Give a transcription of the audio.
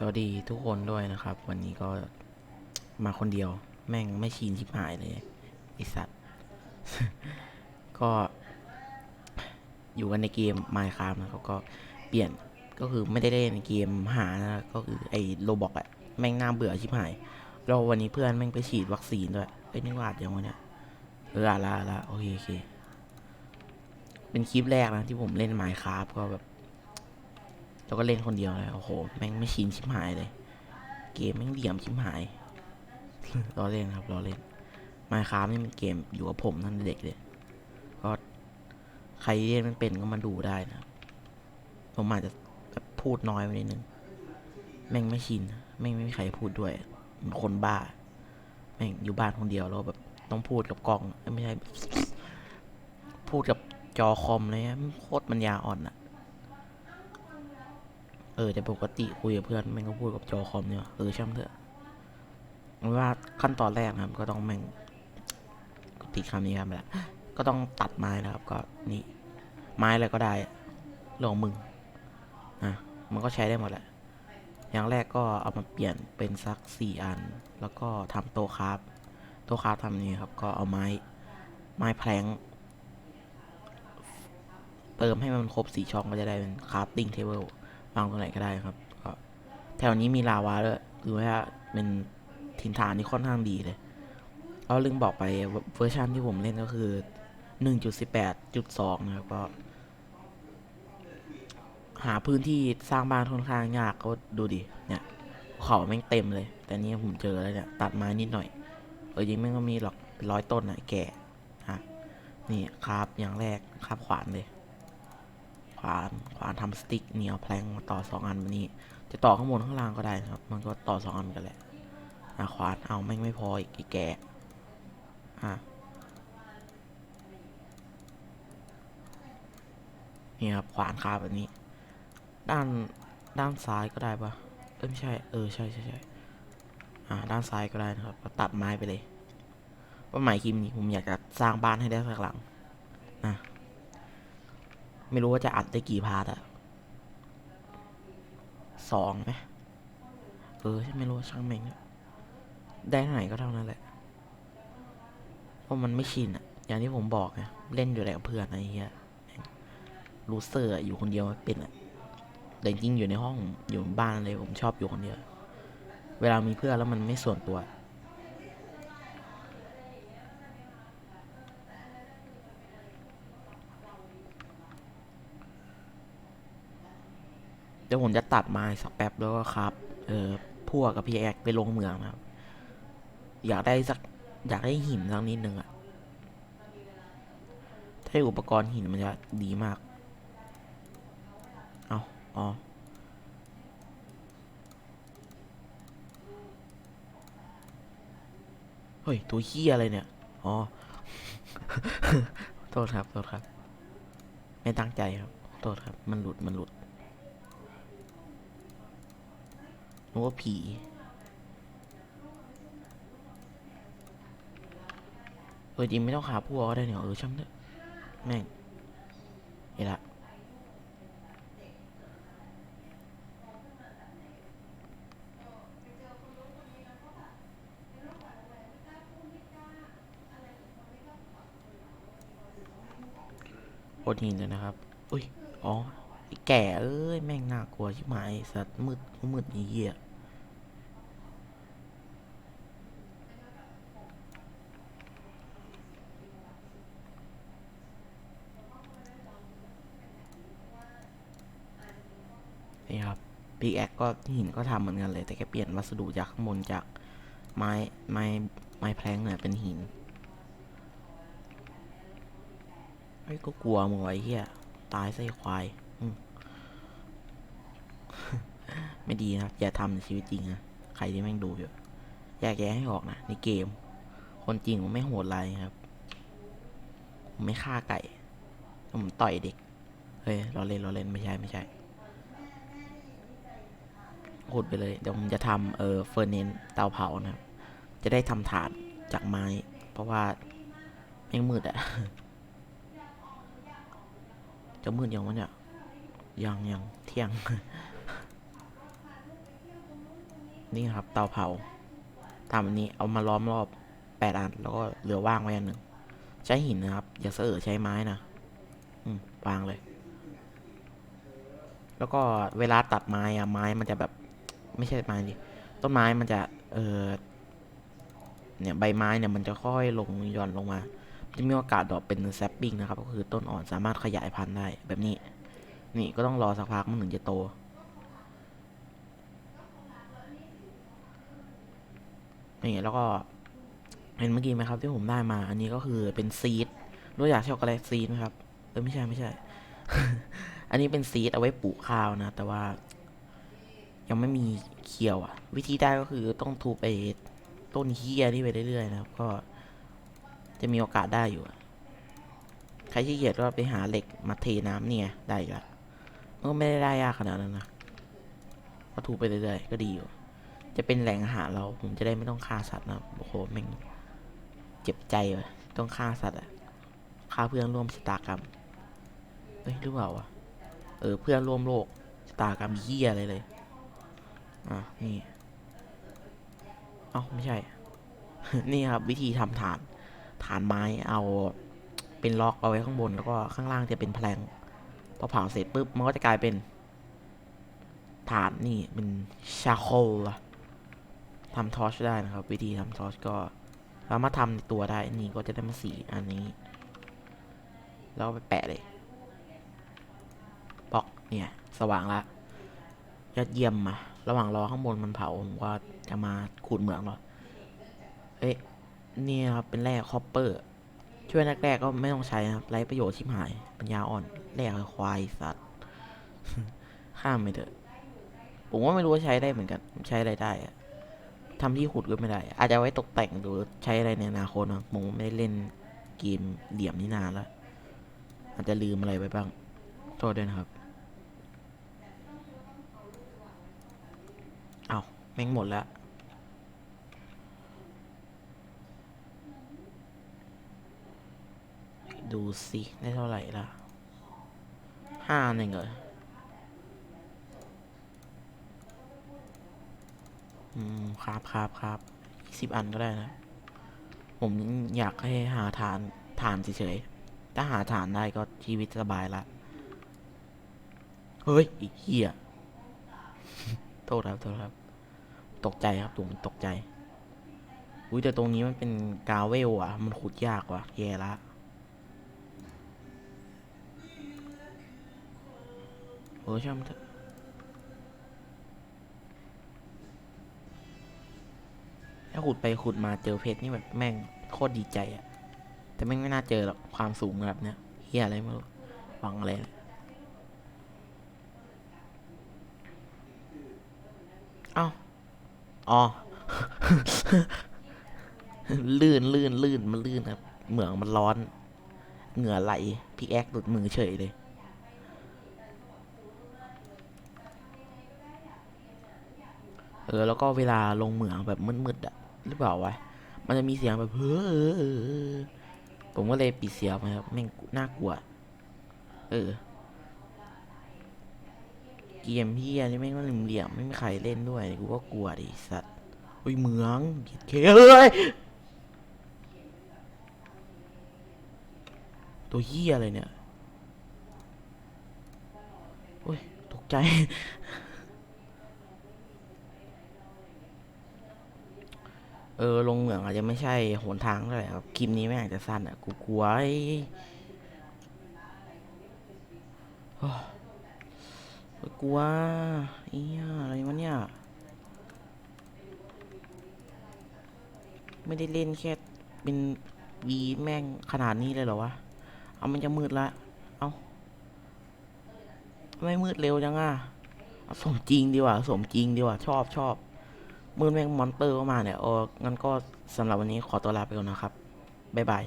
สวัสดีทุกคนด้วยนะครับ วันนี้ก็มาคนเดียว แม่งไม่ชินชิบหายเลยไอสัตว์ ก็อยู่กันในเกม Minecraft นะครับก็เปลี่ยนก็คือไม่ได้เล่นเกมหานะก็คือไอโลบอกอะแม่งน่าเบื่อชิบหายแล้ววันนี้เพื่อนแม่งไปฉีดวัคซีนด้วยเอ้นี่วาดยังวะเนี่ยเออละอ่าละโอเคโอเค เป็นคลิปแรกนะที่ผมเล่น Minecraft ก็แบบ แล้วก็เล่นคนเดียวเลยโอ้โหแม่งไม่ชินชิบหายเลย เกมแม่งเหลี่ยมชิบหายรอเล่นครับรอเล่นมาคราฟนี่มันเกมอยู่กับผมตั้งแต่เด็กเลย ก็ใครเล่นมันเป็นก็มาดูได้นะ ผมอาจจะพูดน้อยไปนิดนึง แม่งไม่ชิน แม่งไม่มีใครพูดด้วยมือนคนบ้า แม่งอยู่บ้านคนเดียวแล้วแบบต้องพูดกับกล้อง ไม่ใช่ พูดกับจอคอมเลยอะโคตรปัญญาอ่อนอะ เออแต่ปกติคุยกับเพื่อนแม่งก็พูดกับจอคอมเนี่ยเออช่างเถอะว่าขั้นตอนแรกครับ ก็ต้องแม่งติดคำนี้ครับแหละก็ต้องตัดไม้นะครับ ก็นี่ ไม้อะไรก็ได้เรื่องมึงอะมันก็ใช้ได้หมดแหละ อย่างแรกก็เอามาเปลี่ยนเป็นสักสี่อัน แล้วก็ทำโต๊ะคราฟโต๊ะคราฟทำนี่ครับ ก็เอาไม้ไม้แพลงเติมให้มันครบสี่ช่องก็จะได้เป็นคราฟติ้งเทเบิล วางตรงไหนก็ได้ครับก็แถวนี้มีลาวาด้วยคือว่าเป็นถิ่นฐานที่ค่อนข้างดีเลยเราลืมบอกไปเวอร์ชันที่ผมเล่นก็คือ1.18.2นะครับก็ หาพื้นที่สร้างบ้านค่อนข้างยากก็ดูดิเนี่ยเขาแม่งเต็มเลย แต่นี่ผมเจอแล้วเนี่ย ตัดไม้นิดหน่อย เออจริงแม่งก็มีหรอกเป็นร้อยต้นนะแก่ฮะนี่ครับอย่างแรกครับขวานเลย ขวานขวานทำสติ๊กเหนียวแพลงมาต่อสองอันมานี่จะต่อข้างบนข้างล่างก็ได้นะครับ มันก็ต่อสองอันกันแหละอะขวานเอาแม่งไม่พออีกไอ้แกะอะนี่ครับขวานคาแบบนี้ ด้านด้านซ้ายก็ได้ปะเอ้ยไม่ใช่เออใช่ใช่ใช่อ่าด้านซ้ายก็ได้นะครับก็ตัดไม้ไปเลยเป้าหมายคลิปนี้ผมอยากจะสร้างบ้านให้ได้สักหลังนะ ไม่รู้ว่าจะอัดได้กี่พาร์ทอะสองไหมเออไม่รู้ช่างแม่งได้เท่าไหร่ก็เท่านั้นแหละ เพราะมันไม่ชินอะอย่างที่ผมบอกไงเล่นอยู่แต่กับเพื่อนอะไอ้เหี้ยแม่งลูเซอร์อะอยู่คนเดียวเป็นอะแต่จริงอยู่ในห้องอยู่บ้านเลยผมชอบอยู่คนเดียว เวลามีเพื่อนแล้วมันไม่ส่วนตัว เดี๋ยวผมจะตัดไม้สักแป๊บแล้วก็ครับ เออพวกกับพี่แอกไปลงเมืองครับ อยากได้สัก อยากได้หินสักนิดนึงอะถ้าอุปกรณ์หินมันจะดีมาก เอาอ๋อเฮ้ย ตัวเฮียอะไรเนี่ย อ๋อ โทษครับ โทษครับ ไม่ตั้งใจครับ โทษครับ มันหลุด มันหลุด นึกว่าผี เออจริงไม่ต้องขาพวกก็ได้เนี่ยเออช่างเถอะแม่งเห็นละโคตรหินเลยนะครับ อุ้ย อ๋อไอ้แก่เอ้ย แม่งน่ากลัวชิบหายสัตว์มืดมืดเหี้ย นี่ครับปีแอคก็หินก็ทำเหมือนกันเลย แต่แค่เปลี่ยนวัสดุจากข้างบนจากไม้ไม้ไม้แพลงเนี่ยเป็นหินไอ้ยก็กลัวมึงไวะไอ้เฮียตายไส้ควายไม่ดีนะครับ อย่าทำในชีวิตจริงนะใครที่แม่งดูอยู่แยกแยะให้ออกนะในเกม คนจริงผมไม่โหดไรายครับผมไม่ฆ่าไก่ผมต่อยเด็กเฮ้ยเราเล่นเราเล่นไม่ใช่ไม่ใช่ โหดไปเลย เดี๋ยวผมจะทำเออเฟอร์เนนเตาเผานะครับ จะได้ทำถาดจากไม้ เพราะว่าแม่งมืดอะจะมืดยังวะเนี่ย ยังยังเที่ยง นี่ครับ เตาเผาทำอันนี้เอามาล้อมรอบแปดอัน แล้วก็เหลือว่างไว้อันหนึ่ง ใช้หินนะครับ อย่าเสอใช้ไม้นะอืมวางเลย แล้วก็เวลาตัดไม้อะไม้มันจะแบบ ไม่ใช่ไม้ดิต้นไม้มันจะเออเนี่ยใบไม้เนี่ยมันจะค่อยลงหย่อนลงมาจะมีโอกาสดอปเป็นแซปปิ้งนะครับ ก็คือต้นอ่อนสามารถขยายพันธุ์ได้แบบนี้ นี่ก็ต้องรอสักพักมันถึงจะโต นี่แล้วก็เห็นเมื่อกี้ไหมครับที่ผมได้มา อันนี้ก็คือเป็นซีดรู้จักช็อกโกแลตซีดไหมครับเออไม่ใช่ไม่ใช่ อันนี้เป็นซีดเอาไว้ปลูกข้าวนะ แต่ว่า ยังไม่มีเขียวอะ วิธีได้ก็คือต้องทูไปต้นเฮียนี่ไปเรื่อยๆนะครับก็จะมีโอกาสได้อยู่ ใครที่เกียจก็ไปหาเหล็กมาเทน้ำเนี่ยได้อีกล้วมันก็ไม่ได้ได้ยากขนาดนั้นนะก็ทูไปเรื่อยๆก็ดีอยู่ จะเป็นแหล่งอาหารเราผมจะได้ไม่ต้องฆ่าสัตว์นะโอ้โหแม่งเจ็บใจวะต้องฆ่าสัตว์อะฆ่าเพื่อนร่วมชะตากรรมเฮ้ยหรือเปล่าวะเออเพื่อนร่วมโลกชะตากรรมเหี้ยอะไรเลย อะนี่ เอ้าไม่ใช่ นี่ครับ วิธีทำฐาน ฐานไม้เอาเป็นล็อกเอาไว้ข้างบนแล้วก็ข้างล่างจะเป็นแพลงพอเผาเสร็จปุ๊บมันก็จะกลายเป็น ฐานนี่เป็นชาโคลอะทำทอชได้นะครับ วิธีทำทอชก็สามารถทำในตัวได้นี่ก็จะได้มาสีอันนี้ แล้วไปแปะเลยปอกเนี่ย สว่างละ ยอดเยี่ยมมา ระหว่างรอข้างบนมันเผาผมก็จะมาขูดเหมืองหรอเอ๊ะนี่ครับเป็นแร่คอปเปอร์ ช่วยแรกๆก็ไม่ต้องใช้นะครับไร้ประโยชน์ชิบหาย ปัญญาอ่อนแร่ควายสัตว์ ข้ามไปเถอะ ผมว่าไม่รู้ว่าใช้ได้เหมือนกัน ใช้อะไรได้อะทำที่ขุดก็ไม่ได้ อาจจะไว้ตกแต่งหรือใช้อะไรในอนาคตนะผมไม่ได้เล่นเกมเหลี่ยมนี่นานแล้ว อาจจะลืมอะไรไปบ้าง โทษด้วยนะครับ เอาแม่งหมดแล้ว ดูสิ ได้เท่าไหร่ละห้าหนึ่งเหรออืม ครับครับครับสิบอันก็ได้นะ ผมอยากให้หาฐานฐานเฉยๆ ถ้าหาฐานได้ก็ชีวิตสบายละ เฮ้ย อีกเหี้ย โทษครับ โทษครับ ตกใจครับผมตกใจ อุ้ยแต่ตรงนี้มันเป็นกาเวลอะมันขุดยากว่ะแย่ละเออช่างมันเถอะถ้าขุดไปขุดมาเจอเพชรนี่แบบแม่งโคตรดีใจอะแต่แม่งไม่น่าเจอหรอกความสูงแบบเนี้ยเฮียอะไรไม่รู้หวังอะไรเอ้า อ๋อ ลื่นลื่นลื่นมันลื่นครับ เหมืองมันร้อน เหงื่อไหล พี่แอ๊กหลุดมือเฉยเลย เออ แล้วก็เวลาลงเหมืองแบบมืดๆอะหรือเปล่าวะ มันจะมีเสียงแบบเฮ้อผมก็เลยปิดเสียงไปครับ แม่งน่ากลัว เออ เกมพี่อันนี้แม่งก็เหลี่ยมไม่มีใครเล่นด้วยกูก็กลัวดิสัตว์อุ้ยเหมืองเคเฮ้ยตัวเหี้ยอะไรเนี่ยโอ้ยตกใจ เออ ลงเหมืองอาจจะไม่ใช่หนทางเท่าไหร่ครับ คลิปนี้ไม่งอาจจะสั้นอะ กูกลัวไอ้โอ้ย กลัวเอียอะไรวะเนี่ย ไม่ได้เล่นแค่เป็นวีแม่งขนาดนี้เลยเหรอวะ เอามันจะมืดละ เอาไม่มืดเร็วจังอะเอาสมจริงดีว่าสมจริงดีว่าชอบชอบมือแม่งมอนเตอร์เข้ามาเนี่ยโอ้งั้นก็สำหรับวันนี้ขอตัวลาไปก่อนนะครับ บ๊ายบาย